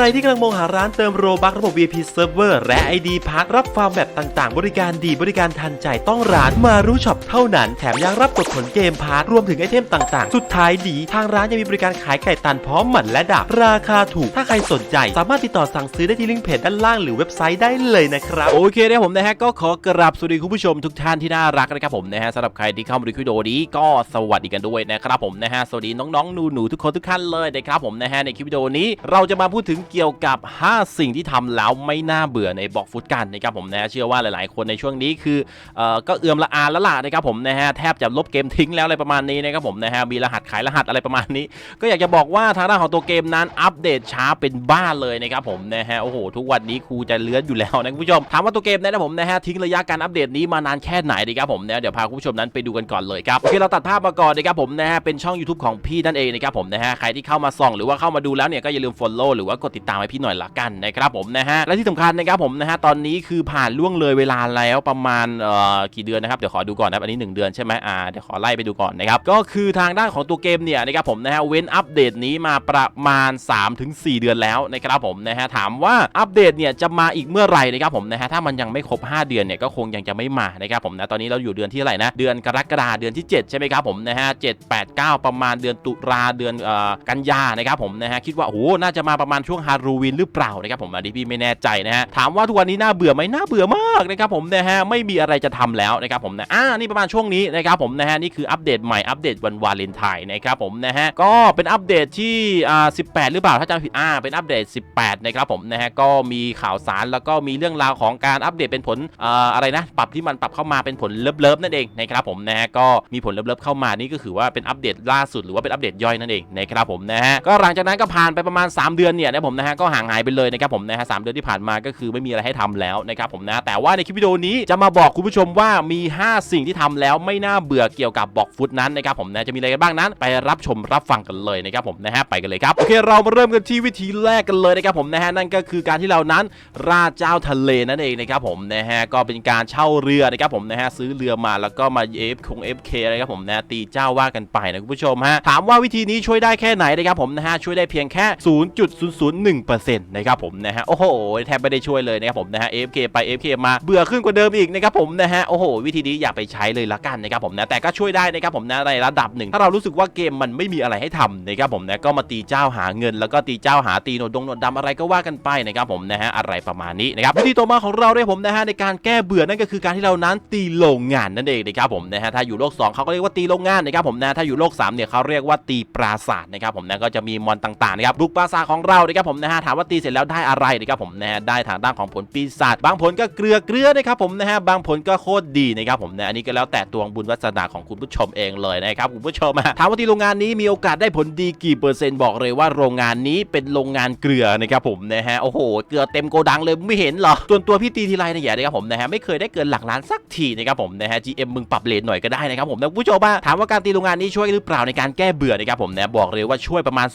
รที่กำลังมองหาร้านเติมโรบักระบบ VIP Server และ ID พักรับฟาร์มแบบต่างๆ บริการดีบริการทันใจต้องร้านมารู้ช็อปเท่านั้น แถมยังรับกดผลเกมพาร์ทรวมถึงไอเทมต่างๆ สุดท้ายดี ทางร้านยังมีบริการขายไก่ตันพร้อมหมันและดักราคาถูก ถ้าใครสนใจ สามารถติดต่อสั่งซื้อได้ที่ลิงก์เพจด้านล่างหรือเว็บไซต์ได้เลยนะครับโอเคนะผมนะฮะก็ขอกราบสวัสดีคุณผู้ชมทุกท่านที่น่ารักนะครับผมนะฮะสำหรับใครที่เข้ามาดูคลิปวิดีโอนี้ก็สวัสดีกันด้วยนะครับผมนะฮะสวัสดีน้องๆหนูๆทุกคนทุกท่านเลยนะครับผมนะฮะในคลิปวิดีโอนี้เราจะมาพูดถึงเกี่ยวกับ 5 สิ่งที่ทำแล้วไม่น่าเบื่อในบล็อกฟุตกันนะครับผมนะฮะเชื่อว่าหลาย ๆ คนในช่วงนี้คือเอ่อก็เอื่อมละอาแล้วล่ะนะครับผมนะฮะแทบจะลบเกมทิ้งแล้วอะไรประมาณนี้นะครับผมนะฮะมีรหัสขายรหัสอะไรประมาณนี้ ก็อยากจะบอกว่าทางด้านของตัวเกมนั้นอัปเดตช้าเป็นบ้าเลยนะครับผมนะฮะโอ้โหทุกวันนี้ครูจะเลื้อนอยู่แล้วนะคุณผู้ชมถามว่าตัวเกมนั้นนะผมนะฮะทิ้งระยะการอัปเดตนี้มานานแค่ไหนดีครับผมนะเดี๋ยวพาคุณผู้ชมนั้นไปดูกันก่อนเลยครับโอเคเราตัดภาพมาก่อนนะครับผมนะฮะเป็นช่อง YouTube ของพี่นั่นเองนะครับผมนะฮะใครที่เข้ามาส่องหรือว่าเข้ามาดูแล้วเนี่ยก็อย่าลืม follow หรือว่ากดติดตามให้พี่หน่อยละกันนะครับผมนะฮะและที่สำคัญนะครับผมนะฮะตอนนี้คือผ่านล่วงเลยเวลาแล้วประมาณเอ่อกี่เดือนนะครับเดี๋ยวขอดูก่อนนะครับอันนี้ 1 เดือนใช่ไหมอ่าเดี๋ยวขอไล่ไปดูก่อนนะครับก็คือทางด้านของตัวเกมเนี่ยนะครับผมนะฮะเว้นอัปเดตนี้มาประมาณ 3-4 เดือนแล้วนะครับผมนะฮะถามว่าอัปเดตเนี่ยจะมาอีกเมื่อไหร่นะครับผมนะฮะถ้ามันยังไม่ครบ 5 เดือนเนี่ยก็คงยังจะไม่มานะครับผมนะตอนนี้เราอยู่เดือนที่เท่าไหร่นะเดือนกรกฎาเดือนที่ 7 ใช่ไหมครับผมนะฮะ7 8 9ปดเก้าประมาณเดือนตุลาเดือนเอ่อกันยานะครับผมนะฮะคิดว่าโอ้น่าจะมาประมาณช่วงฮาโลวีนหรือเปล่านะครับผมอันนี้พี่ไม่แน่ใจนะฮะถามว่าทุกวันนี้น่าเบื่อไหมน่าเบื่อมากนะครับผมนะฮะไม่มีอะไรจะทำแล้วนะครับผมนะอ่านี่ประมาณช่วงนี้นะครับผมนะฮะนี่คืออัปเดตใหม่อัปเดตวันวาเลนไทน์นะครับผมนะฮะก็เป็นอัปเดตที่อ่า18หรือเปล่าถ้าจำผิดอ่าเป็นอัปเดต 18 นะครับผมนะฮะก็มีข่าวสารแล้วก็มีเรื่องราวของการอัปเดตเป็นผลอ่าอะไรนะปรับที่มันปรับเข้ามาเป็นผลเลิฟๆนั่นเองนะครับผมนะฮะก็มีผลเลิฟๆเข้ามานี่ก็คือว่าเป็นอัปเดตล่าสุดหรือว่าเป็นอัปเดตย่อยนั่นเองนะครับผมนะฮะก็หลังจากนั้นก็ผ่านไปประมาณ 3 เดือนเนี่ยนะผมนะฮะก็ห่างหายไปเลยนะครับผมนะฮะสามเดือนที่ผ่านมาก็คือไม่มีอะไรให้ทำแล้วนะครับผมนะแต่ว่าในคลิปวิดีโอนี้จะมาบอกคุณผู้ชมว่ามี 5 สิ่งที่ทำแล้วไม่น่าเบื่อเกี่ยวกับบอกฟุตนั้นนะครับผมนะจะมีอะไรกันบ้างนั้น ไปรับชมรับฟังกันเลยนะครับผมนะฮะไปกันเลยครับโอเคเรามาเริ่มกันที่วิธีแรกกันเลยนะครับผมนะฮะนั่นก็คือการที่เรานั้นราเจ้าทะเลนั่นเองนะครับผมนะฮะก็เป็นการเช่าเรือนะครับผมนะฮะซื้อเรือมาแล้วก็มาเอฟคง FK นะครับผมนะตีเจ้าว่ากันไปนะคุณผู้ชมฮะถามว่าวิธีนี้ช่วยได้แค่ไหนนะครับผมนะฮะช่วยได้เพียงแค่1%นะครับผมนะฮะโอ้โหแทบไม่ได้ช่วยเลยนะครับผมนะฮะ AFK ไป AFK มาเบื่อขึ้นกว่าเดิมอีกนะครับผมนะฮะโอ้โหวิธีนี้อย่าไปใช้เลยละกันนะครับผมนะแต่ก็ช่วยได้นะครับผมนะในระดับหนึ่งถ้าเรารู้สึกว่าเกมมันไม่มีอะไรให้ทำนะครับผมนะก็มาตีเจ้าหาเงิน แล้วก็ตีเจ้าหาตีโนดงโนดดำอะไรก็ว่ากันไปนะครับผมนะฮะอะไรประมาณนี้นะครับวิธีต่อมาของเราเนี่ยผมนะฮะในการแก้เบื่อนั่นก็คือการที่เรานั้นตีโรงงานนั่นเองนะครับผมนะฮะถ้าอยู่โลก 2เขาก็เรียกว่าตีโรงงานนะครับผมนะถ้าอยู่โลก3เนี่ยเขาเรียกว่าตีปราสาทนะครับผมนะก็จะมีมอนต่างๆนะครับบุกปราสาทของเรานะครับผมนะฮะถามว่าตีเสร็จแล้วได้อะไรนะครับผมนะฮะได้ทางด้านของผลปีศาจบางผลก็เกลือเกลือนะครับผมนะฮะบางผลก็โคตรดีนะครับผมนะอันนี้ก็แล้วแต่ดวงบุญวาสนาของคุณผู้ชมเองเลยนะครับคุณผู้ชมถามว่าที่โรงงานนี้มีโอกาสได้ผลดีกี่เปอร์เซ็นต์บอกเลยว่าโรงงานนี้เป็นโรงงานเกลือนะครับผมนะฮะโอ้โหเกลือเต็มโกดังเลยไม่เห็นเหรอส่วนตัวพี่ตีทีไรเนี่ยนะครับผมนะฮะไม่เคยได้เกินหลักล้านสักทีนะครับผมนะฮะ GM มึงปรับเลทหน่อยก็ได้นะครับผมนะคุณผู้ชมถามว่าการตีโรงงานนี้ช่วยหรือเปล่าในการแก้เบื่อนะครับผมนะบอกเลยว่าช่วยประมาณ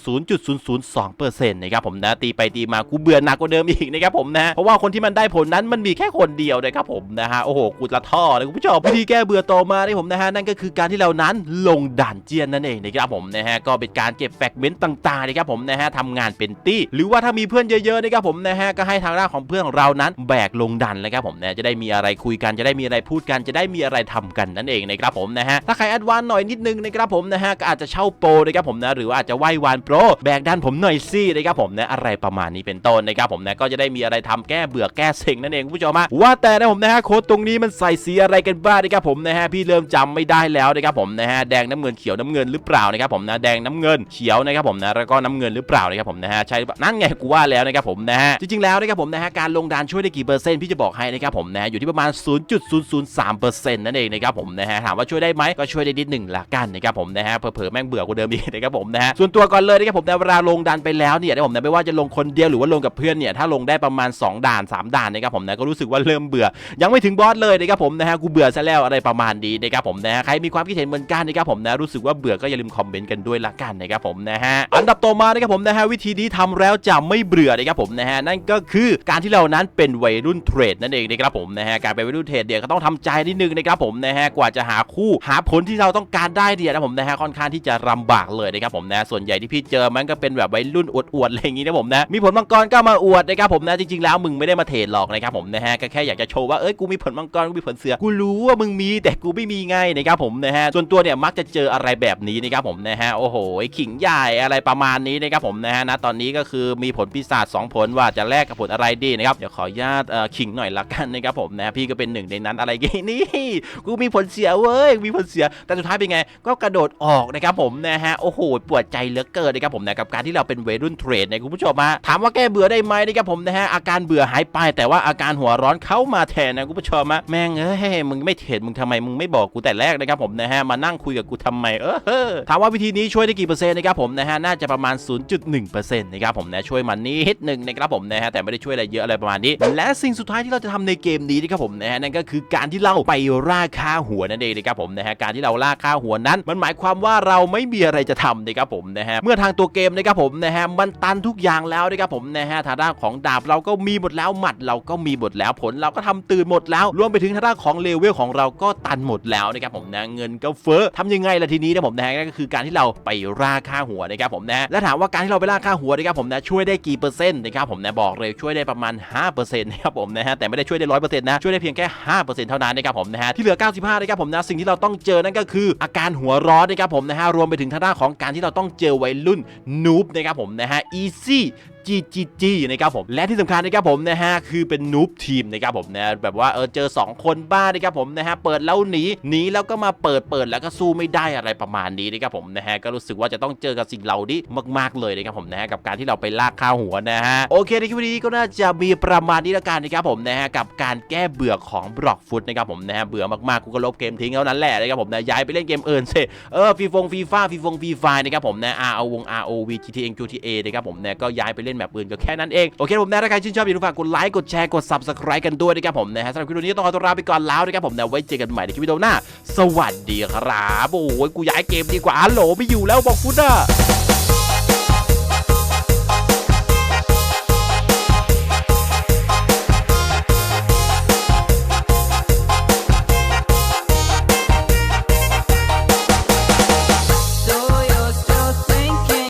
0.002%นะครับผมนะตีไปตีมากูเบื่อหนักกว่าเดิมอีกนะครับผมนะเพราะว่าคนที่มันได้ผลนั้นมันมีแค่คนเดียวนะครับผมนะฮะโอ้โหกูละท่อเลยคุณผู้ชมวิธีแก้เบื่อต่อมาที่ผมนะฮะนั่นก็คือการที่เรานั้นลงด่านเจียนนั่นเองนะครับผมนะฮะก็เป็นการเก็บแฟกเมนต์ต่างๆนะครับผมนะฮะทำงานเป็นตี้ หรือว่าถ้ามีเพื่อนเยอะๆนะครับผมนะฮะก็ให้ทางด้านของเพื่อนของเรานั้นแบกลงดันนะครับผมนะจะได้มีอะไรคุยกันจะได้มีอะไรพูดกันจะได้มีอะไรทำกันนั่นเองนะครับผมนะฮะถ้าใครแอดวานหน่อยนิดนึงนะครับผมนะฮะก็อาจจะเช่าโปรนะครับผมนะหรือว่าอาจจะไหว้วานโปรแบกดันผมหน่อยซี่นะครับผมนะอะไรประมาณนี้เป็นต้นนะครับผมนะก็จะได้มีอะไรทำแก้เบื่อแก้เซ็งนั่นเองผู้ชมว่าแต่นะผมนะฮะโค้ดตรงนี้มันใส่สีอะไรกันบ้างนะครับผมนะฮะพี่เริ่มจำไม่ได้แล้วนะครับผมนะฮะแดงน้ำเงินเขียวน้ำเงินหรือเปล่านะครับผมนะแดงน้ำเงินเขียวนะครับผมนะแล้วก็น้ำเงินหรือเปล่านะครับผมนะฮะใช่นั่นไงกูว่าแล้วนะครับผมนะฮะจริงๆแล้วนะครับผมนะฮะการลงดานช่วยได้กี่เปอร์เซ็นต์พี่จะบอกให้นะครับผมนะฮะอยู่ที่ประมาณ 0.003%นั่นเองนะครับผมนะฮะถามว่าช่วยได้ไหมก็ช่วยได้นิดหนึ่งละกันนะครับผมนะฮะเผลอๆแม่งเบื่อกว่าเดิมอีกนะครับผมนะฮะส่วนตัวก่อนเลยนะครับผมนะเวลาลงดันไปแล้วเนี่ยนะผมนะไม่ว่าจะลงคนเดียวหรือว่าลงกับเพื่อนเนี่ยถ้าลงได้ประมาณ 2 ด่าน 3 ด่านนะครับผมนะก็รู้สึกว่าเริ่มเบื่อ ยังไม่ถึงบอสเลยนะครับผมนะฮะกูเบื่อซะแล้วอะไรประมาณนี้นะครับผมนะฮะใครมีความคิดเห็นเหมือนกันนะครับผมนะรู้สึกว่าเบื่อก็อย่าลืมคอมเมนต์กันด้วยละกันนะครับผมนะฮะอันดับต่อมานะครับผมนะฮะวิธีนี้ทำแล้วจะไม่เบื่อนะครับผมนะฮะนั่นก็คือการที่เรานั้นเป็นวัยรุ่นเทรดนั่นเองนะครับผมนะฮะการเป็นวัยรุ่นเทรดเนี่ยก็ต้องทำใจนิดนึงนะครับผมนะฮะกว่าจะหาคู่หาผลที่เราต้องการได้เนี่ยนะผมนะฮะค่อนข้างที่จะลำบากเลยนะครับผมนะส่วนใหญ่ที่พี่เจอมันก็เป็นแบบวัยรุ่นอวดๆอะไรอย่างงี้นะนะครับผมนะมีผลมังกรก็มาอวดนะครับผมนะจริงๆแล้วมึงไม่ได้มาเทรดหรอกนะครับผมนะฮะก็แค่อยากจะโชว์ว่าเอ้ยกูมีผลมังกรกูมีผลเสือกูรู้ว่ามึงมีแต่กูไม่มีไงนะครับผมนะฮะส่วนตัวเนี่ยมักจะเจออะไรแบบนี้นะครับผมนะฮะโอ้โหขิงใหญ่อะไรประมาณนี้นะครับผมนะฮะณตอนนี้ก็คือมีผลปีศาจสองผลว่าจะแลกกับผลอะไรดีนะครับเดี๋ยวขออนุญาตเอ่อขิงหน่อยละกันนะครับผมนะพี่ก็เป็นหนึ่งในนั้นอะไรกันนี่กูมีผลเสียเว้ยมีผลเสียแต่สุดท้ายเป็นไง ก็กระโดดออกนะครับผมนะฮะโอ้โหปวดใจเหลือเกินนะครับผมนะกับการที่เราเป็นวัยรุ่นเทรดนะคุณผู้ชมมาถามว่าแก้เบื่อได้ไหมนะครับผมนะฮะอาการเบื่อหายไป แต่ว่าอาการหัวร้อนเข้ามาแทนนะคุณผู้ชมมาแม่งเอ้ยมึงไม่เทรดมึงทำไมมึงไม่บอกกูแต่แรกนะครับผมนะฮะมานั่งคุยกับกูทำไมเออเออถามว่าวิธีนี้ช่วยได้กี่เปอร์เซ็นต์นะครับผมนะฮะน่าจะประมาณ 0.1%นะครับผมนะช่วยมันนิดหนึ่งนะครับผมนะฮะแต่ไม่ได้ช่วยอะไรเยอะอะไรประมาณนี้ และสิ่งสุดท้ายที่เราจะทำในเกมนี้นะครับผมนะฮะนั่นก็คือการที่เราไปล่าค่าหัวนั่นเองนะครับผมนะฮะการที่เราล่าค่าหัวนั้น มันหมายความว่าเราไม่มีอะไรจะทำนะครับผมนะฮะเมื่อทางตัวเกมนะครับผมนะฮะมันตันทุกอย่างแล้วนะครับผมนะฮะทางด้านของดาบเราก็มีหมดแล้วหมัดเราก็มีหมดแล้วผลเราก็ทำตื่นหมดแล้วรวมไปถึงทางด้านของเลเวลของเราก็ตันหมดแล้วนะครับผมนะเงินก็เฟ้อทำยังไงล่ะทีนี้นะผมนะฮะก็คือการที่เราไปล่าค่าหัวนะครับผมนะและถามว่าการที่เราไปล่าค่าหัวนะครับผมนะช่วยได้กี่เปอร์เซ็นต์นะครับผมนะบอกเลยช่วยได้ประมาณ5%นะครับผมนะฮะแต่ไม่ได้ช่วยได้ร้อยเปอร์เซ็นต์นะช่วยได้เพียงแค่5%เท่านั้นนะครับผมนะฮะที่เหลือ 95นะครับผมนะสิ่งที่เราต้องเจอนั่นก็คือ อาการหัวร้อนนะครับผมนะฮะรวมไปถึงทางด้านของการที่เราต้องเจอวัยรุ่นนูบนะครับผมนะฮะ easy see GGG นะครับผมและที่สำคัญนะครับผมนะฮะคือเป็นนูบทีมนะครับผมนะแบบว่าเออเจอ 2 คนบ้านะครับผมนะฮะเปิดแล้วหนีหนีแล้วก็มาเปิดเปิดแล้วก็สู้ไม่ได้อะไรประมาณนี้นะครับผมนะฮะก็รู้สึกว่าจะต้องเจอกับสิ่งเหล่านี้มาก ๆเลยนะครับผมนะฮะกับการที่เราไปลากข้าวหัวนะฮะโอเคในคลิปนี้ก็น่าจะมีประมาณนี้ละกันนะครับผมนะฮะกับการแก้เบื่อของบล็อกฟุตนะครับผมนะฮะเบื่อมากๆกูก็ลบเกมทิ้งเท่านั้นแหละนะครับผมนะย้ายไปเล่นเกมอื่นสิเออฟีฟงฟีฟ่าฟีฟงฟีไฟนะครับผมนะ R O V G T N Q T A นะครับผมนะก็ย้ายไปเล่นแบบอื่นก็แค่นั้นเองโอเคผมนะถ้าใครชื่นชอบอย่าลืมฝากกดไลค์กดแชร์กด subscribe กันด้วยนะครับผมนะฮะสำหรับคลิปนี้ต้องขอตัวลาไปก่อนแล้วนะครับผมนะไว้เจอกันใหม่ในคลิปวิดีโอหน้า สวัสดีครับโอ้ยกูย้ายเกมดีกว่าฮัลโหลไม่อยู่แล้วบอกคุณอะ